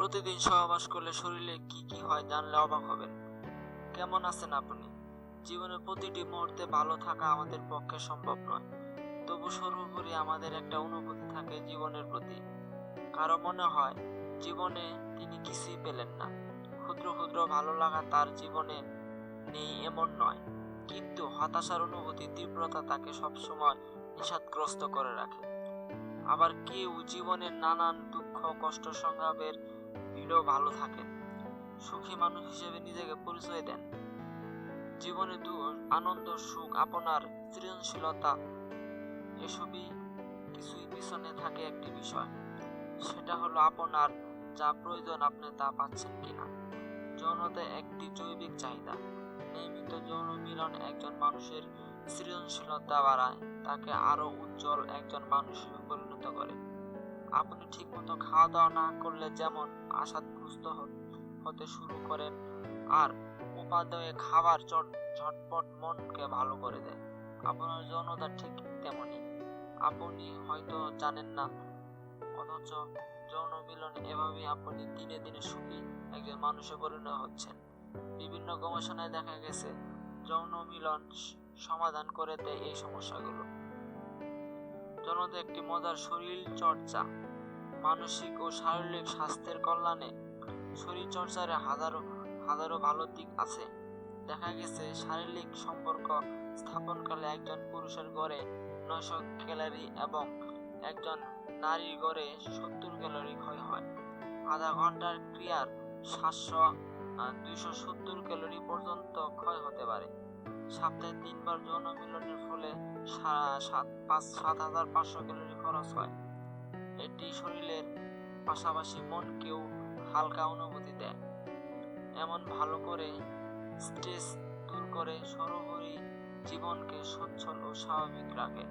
প্রতিদিন সহবাস করলে শরীরে কি কি হয় জানলে অবাক হবেন। কেমন আছেন আপনি? জীবনের প্রতিটি মুহূর্তে ভালো থাকা আমাদের পক্ষে সম্ভব নয়। তবু সর্বোপরি আমাদের একটা অনুভূতি থাকে জীবনের প্রতি। কারও মনে হয়, জীবনে তিনি কিছুই পেলেন না। ক্ষুদ্র ক্ষুদ্র ভালো লাগা তার জীবনে নেই এমন নয়। কিন্তু হতাশার অনুভূতি, তীব্রতা তাকে সবসময় নিষাদগ্রস্ত করে রাখে। আবার কেউ জীবনের নানান দুঃখ, কষ্ট, সংগ্রামের ভিড়ও ভালো থাকেন। সুখী মানুষ হিসেবে নিজেকে পরিচয় দেন। জীবনে দু আনন্দ, সুখ আপনার সৃজনশীলতা, এসবই কিছুই পিছনে থাকে একটি বিষয়। সেটা হলো আপনার যা প্রয়োজন, আপনি তা পাচ্ছেন কিনা। যৌনতা একটি জৈবিক চাহিদা। নিয়মিত যৌন মিলন একজন মানুষের সৃজনশীলতা বাড়ায়, তাকে আরও উজ্জ্বল একজন মানুষ পরিণত করে। আপনি ঠিকমতো খাওয়া দাওয়া না করলে যেমন আশাদগ্রস্ত হ- হতে শুরু করেন। আর উপাদেয় খাবার চট- ঝটপট মনকে ভালো করে দেয়। আপনার যৌনতা ঠিক তেমনি। আপনি হয়তো জানেন না, অথচ যৌন মিলন এভাবেই আপনি দিনে দিনে সুখী একজন মানুষে পরিণত হচ্ছেন। বিভিন্ন গবেষণায় দেখা গেছে, যৌন মিলন সমাধান করে দেয় এই সমস্যাগুলো। যৌনতা একটি মজার শরীর চর্চা, মানসিক ও শারীরিক স্বাস্থ্যের কল্যাণে শরীর চর্চার হাজারো হাজারো ভালো দিক আছে। দেখা গেছে শারীরিক সম্পর্ক স্থাপনকালে একজন পুরুষের গড়ে নয়শো ক্যালোরি এবং একজন নারীর গড়ে সত্তর ক্যালোরি ক্ষয় হয়। আধা ঘণ্টার ক্রিয়ার সাতশো দুইশো সত্তর ক্যালোরি পর্যন্ত সপ্তাহে তিনবার যৌন মিলনের ফলে সাত পাঁচ সাত হাজার পাঁচশো ক্যালোরি খরচ হয়। এটি শরীরের পাশাপাশি মনকেও হালকা অনুভূতি দেয়। এমন ভালো করে স্ট্রেস দূর করে সর্বোপরি জীবনকে সচ্ছল ও স্বাভাবিক রাখে।